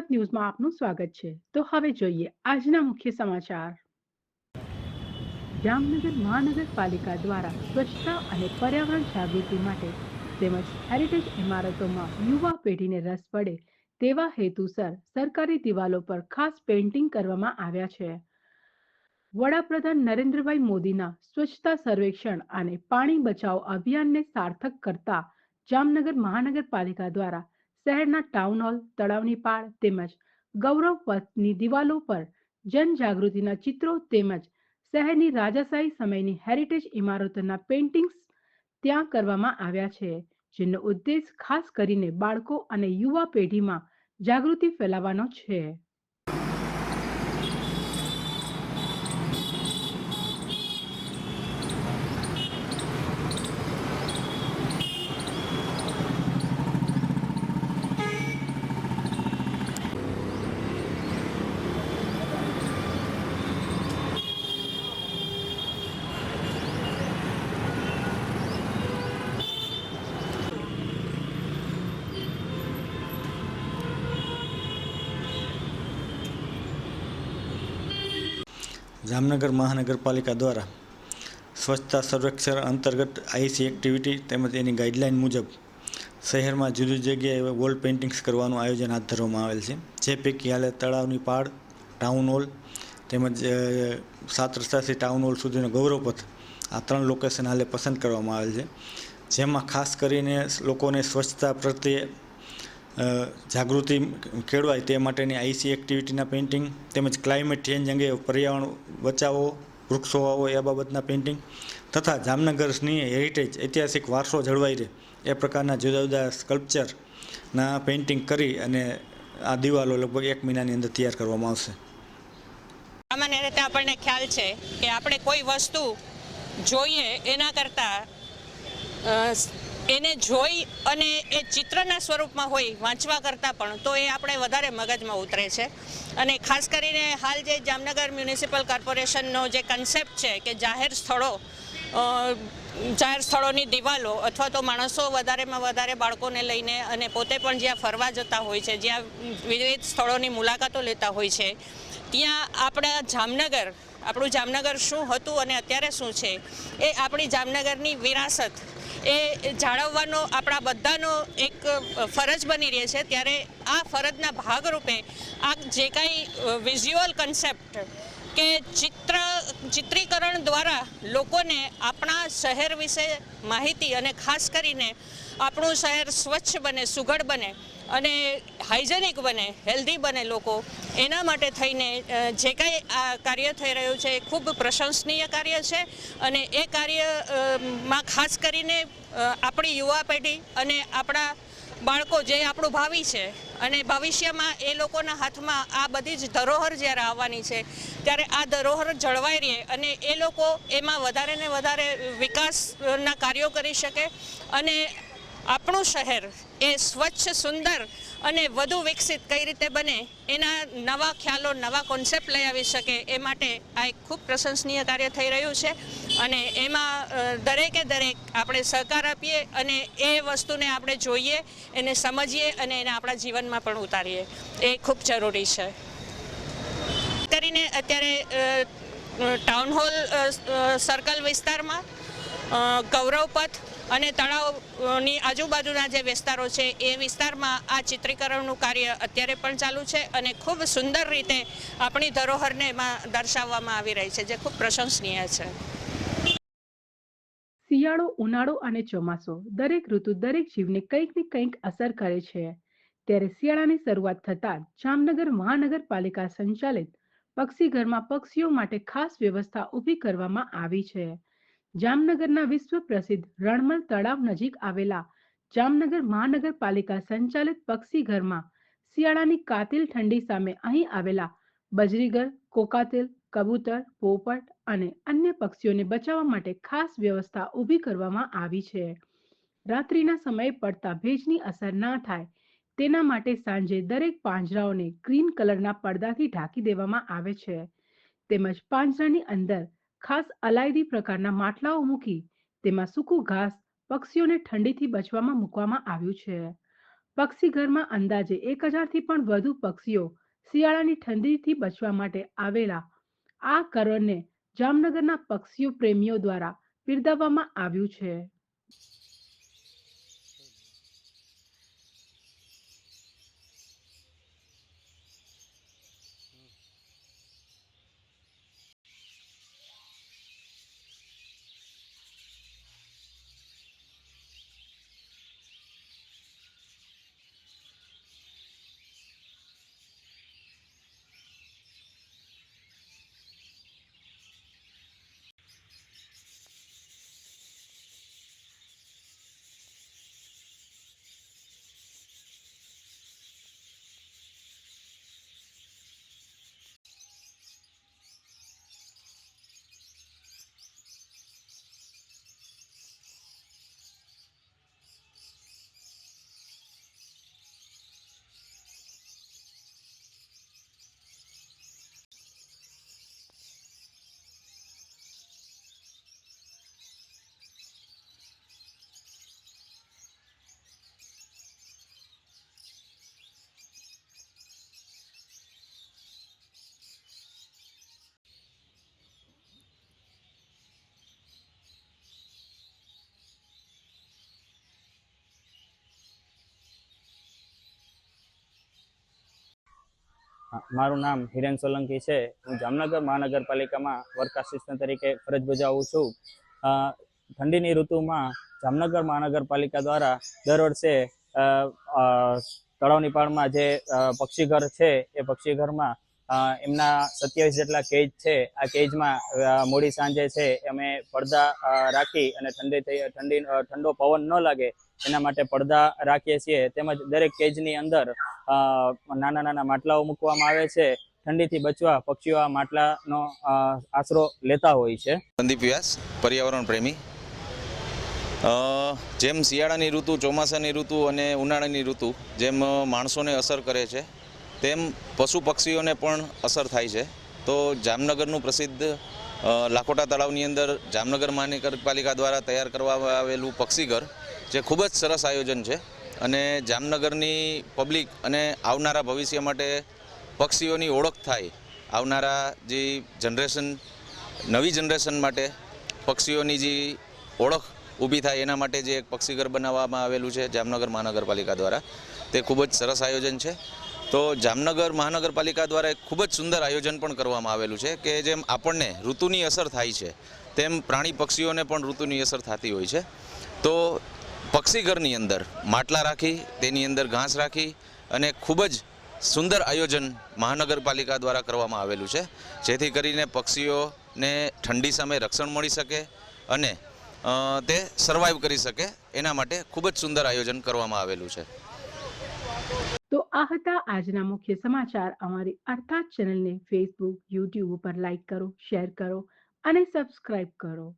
ગુજરાત ન્યૂઝમાં આપનું સ્વાગત છે. તો હવે જોઈએ આજના મુખ્ય સમાચાર. જામનગર મહાનગરપાલિકા દ્વારા સ્વચ્છતા અને પર્યાવરણ જાગૃતિ માટે તેમજ હેરિટેજ ઇમારતોમાં યુવા પેઢીને રસ પડે તેવા હેતુસર સરકારી દિવાલો પર ખાસ પેઇન્ટિંગ કરવામાં આવ્યા છે. વડાપ્રધાન નરેન્દ્રભાઈ મોદીના સ્વચ્છતા સર્વેક્ષણ અને પાણી બચાવ અભિયાનને સાર્થક કરતા જામનગર મહાનગરપાલિકા દ્વારા શહેરના ટાઉન હોલ તળાવની પાળ તેમજ ગૌરવ પથની દિવાલો પર જનજાગૃતિના ચિત્રો તેમજ શહેરની રાજાશાહી સમયની હેરિટેજ ઇમારતોના પેઇન્ટિંગ્સ ત્યાં કરવામાં આવ્યા છે, જેનો ઉદ્દેશ ખાસ કરીને બાળકો અને યુવા પેઢીમાં જાગૃતિ ફેલાવવાનો છે. જામનગર મહાનગરપાલિકા દ્વારા સ્વચ્છતા સર્વેક્ષણ અંતર્ગત આઈસી એક્ટિવિટી તેમજ એની ગાઈડલાઇન મુજબ શહેરમાં જુદી જગ્યાએ વોલ પેઇન્ટિંગ્સ કરવાનું આયોજન હાથ ધરવામાં આવેલ છે. જે પૈકી હાલે તળાવની પાળ ટાઉન હોલ તેમજ સાત રસ્તાથી ટાઉન હોલ સુધીનો ગૌરવપથ આ ત્રણ લોકેશન હાલે પસંદ કરવામાં આવેલ છે. જેમાં ખાસ કરીને લોકોને સ્વચ્છતા પ્રત્યે જાગૃતિ કેળવાય તે માટેની આઈસી એક્ટિવિટીના પેઇન્ટિંગ તેમજ ક્લાઇમેટ ચેન્જ અંગે પર્યાવરણ બચાવો, વૃક્ષો વાવો એ બાબતના પેઇન્ટિંગ તથા જામનગરની હેરિટેજ, ઐતિહાસિક વારસો જળવાઈ રહે એ પ્રકારના જુદા જુદા સ્કલ્પચરના પેઇન્ટિંગ કરી અને આ દિવાલો લગભગ એક મહિનાની અંદર તૈયાર કરવામાં આવશે. સામાન્ય રીતે આપણને ખ્યાલ છે કે આપણે કોઈ વસ્તુ જોઈએ એના કરતાં એને જોઈ અને એ ચિત્રના સ્વરૂપમાં હોય, વાંચવા કરતાં પણ, તો એ આપણે વધારે મગજમાં ઉતરે છે. અને ખાસ કરીને હાલ જે જામનગર મ્યુનિસિપલ કોર્પોરેશનનો જે કન્સેપ્ટ છે કે જાહેર સ્થળો જાહેર સ્થળોની દિવાલો અથવા તો માણસો વધારેમાં વધારે બાળકોને લઈને અને પોતે પણ જ્યાં ફરવા જતા હોય છે, જ્યાં વિવિધ સ્થળોની મુલાકાતો લેતા હોય છે, ત્યાં આપણા જામનગર, આપણું જામનગર શું હતું અને અત્યારે શું છે, એ આપણી જામનગરની વિરાસત એ જાળવવાનો આપણા બધાનો એક ફરજ બની રહે છે. ત્યારે આ ફરજના ભાગરૂપે આ જે કાંઈ વિઝ્યુઅલ કન્સેપ્ટ કે ચિત્ર, ચિત્રીકરણ દ્વારા લોકોને આપણા શહેર વિશે માહિતી અને ખાસ કરીને આપણું શહેર સ્વચ્છ બને, સુઘડ બને અને હાઇજેનિક બને હેલ્ધી બને લોકો. એના માટે થઈને જે કાંઈ આ કાર્ય થઈ રહ્યું છે એ ખૂબ પ્રશંસનીય કાર્ય છે અને એ કાર્યમાં ખાસ કરીને આપણી યુવા પેઢી અને આપણા બાળકો જે આપણું ભાવિ છે અને ભવિષ્યમાં એ લોકોના હાથમાં આ બધી જ ધરોહર જ્યારે આવવાની છે, ત્યારે આ ધરોહર જળવાઈ રહે અને એ લોકો એમાં વધારે ને વધારે વિકાસના કાર્યો કરી શકે અને આપણું શહેર એ સ્વચ્છ, સુંદર અને વધુ વિકસિત કઈ રીતે બને, એના નવા ખ્યાલો, નવા કોન્સેપ્ટ લઈ આવી શકે એ માટે આ એક ખૂબ પ્રશંસનીય કાર્ય થઈ રહ્યું છે. અને એમાં દરેકે દરેક આપણે સહકાર આપીએ અને એ વસ્તુને આપણે જોઈએ, એને સમજીએ અને એને આપણા જીવનમાં પણ ઉતારીએ. એ ખૂબ જરૂરી છે. કરીને અત્યારે ટાઉન હોલ સર્કલ વિસ્તારમાં ગૌરવપથ અને તળાવની આજુબાજુના જે વિસ્તારો છે, એ વિસ્તારમાં આ ચિત્રીકરણનું કાર્ય અત્યારે પણ ચાલુ છે અને ખૂબ સુંદર રીતે આપણી ધરોહરને એમાં દર્શાવવામાં આવી રહી છે, જે ખૂબ પ્રશંસનીય છે. શિયાળો ઉનાળો અને ચોમાસો દરેક ઋતુ દરેક જીવને કંઈક ને કંઈક અસર કરે છે. ત્યારે શિયાળાની શરૂઆત થતાં જામનગર મહાનગરપાલિકા સંચાલિત પક્ષીઘરમાં પક્ષીઓ માટે ખાસ વ્યવસ્થા ઊભી કરવામાં આવી છે. જામનગરના વિશ્વ પ્રસિદ્ધ રણમલ તળાવ નજીક આવેલા જામનગર મહાનગરપાલિકા સંચાલિત પક્ષી ઘરમાં શિયાળાની કાતિલ ઠંડી સામે અહીં આવેલા બજરીગર, કોકાતિલ, કબૂતર, પોપટ અને અન્ય પક્ષીઓને બચાવવા માટે ખાસ વ્યવસ્થા ઊભી કરવામાં આવી છે. રાત્રિના સમયે પડતા ભેજની અસર ના થાય તેના માટે સાંજે દરેક પાંજરાઓને ગ્રીન કલરના પડદાથી ઢાંકી દેવામાં આવે છે. તેમજ પાંજરાની અંદર ખાસ અલાયદી પ્રકારના માટલાઓ મૂકી તેમાં સૂકું ઘાસ પક્ષીઓને ઠંડીથી બચવામાં મૂકવામાં આવ્યું છે. પક્ષી ઘરમાં અંદાજે એક હજારથી પણ વધુ પક્ષીઓ શિયાળાની ઠંડીથી બચવા માટે આવેલા આ કરોડને જામનગરના પક્ષીઓ પ્રેમીઓ દ્વારા બિરદાવવામાં આવ્યું છે. મારું નામ હિરેન સોલંકી છે. હું જામનગર મહાનગરપાલિકામાં વર્ક આસિસ્ટન્ટ તરીકે ફરજ બજાવું છું. ઠંડીની ઋતુમાં જામનગર મહાનગરપાલિકા દ્વારા દર વર્ષે તળાવની પાળમાં જે પક્ષીઘર છે, એ પક્ષીઘરમાં એમના સત્યાવીસ જેટલા કેજ છે, આ કેજમાં મોડી સાંજે છે અમે પડદા રાખી અને ઠંડી થઈ, ઠંડી ઠંડો પવન ન લાગે એના માટે પડદા રાખીએ છીએ. તેમજ દરેક કેજની અંદર નાના નાના માટલાઓ મૂકવામાં આવે છે. ઠંડીથી બચવા પક્ષીઓ આ માટલાનો આશરો લેતા હોય છે. સંદીપ વ્યાસ, પર્યાવરણ પ્રેમી. જેમ શિયાળાની ઋતુ, ચોમાસાની ઋતુ અને ઉનાળાની ઋતુ જેમ માણસોને અસર કરે છે, તેમ પશુ પક્ષીઓને પણ અસર થાય છે. તો જામનગરનું પ્રસિદ્ધ લાખોટા તળાવની અંદર જામનગર મહાનગરપાલિકા દ્વારા તૈયાર કરવામાં આવેલું પક્ષીઘર જે ખૂબ જ સરસ આયોજન છે અને જામનગરની પબ્લિક અને આવનારા ભવિષ્ય માટે પક્ષીઓની ઓળખ થાય આવનારા જે જનરેશન, નવી જનરેશન માટે પક્ષીઓની જે ઓળખ ઊભી થાય એના માટે જે એક પક્ષીઘર બનાવવામાં આવેલું છે જામનગર મહાનગરપાલિકા દ્વારા, તે ખૂબ જ સરસ આયોજન છે. તો જામનગર મહાનગરપાલિકા દ્વારા એક ખૂબ જ સુંદર આયોજન પણ કરવામાં આવેલું છે કે જેમ આપણને ઋતુની અસર થાય છે, તેમ પ્રાણી પક્ષીઓને પણ ઋતુની અસર થતી હોય છે. તો પક્ષીઘરની અંદર માટલા રાખી, તેની અંદર ઘાસ રાખી અને ખૂબ જ સુંદર આયોજન મહાનગરપાલિકા દ્વારા કરવામાં આવેલું છે. જેથી કરીને પક્ષીઓને ઠંડી સામે રક્ષણ મળી શકે અને તે સર્વાઈવ કરી શકે. એના માટે ખૂબ જ સુંદર આયોજન કરવામાં આવેલું છે. તો આ હતા આજના મુખ્ય સમાચાર. અમારી અર્થાત ચેનલને ફેસબુક યુટ્યુબ ઉપર લાઈક કરો શેર કરો અને સબસ્ક્રાઇબ કરો.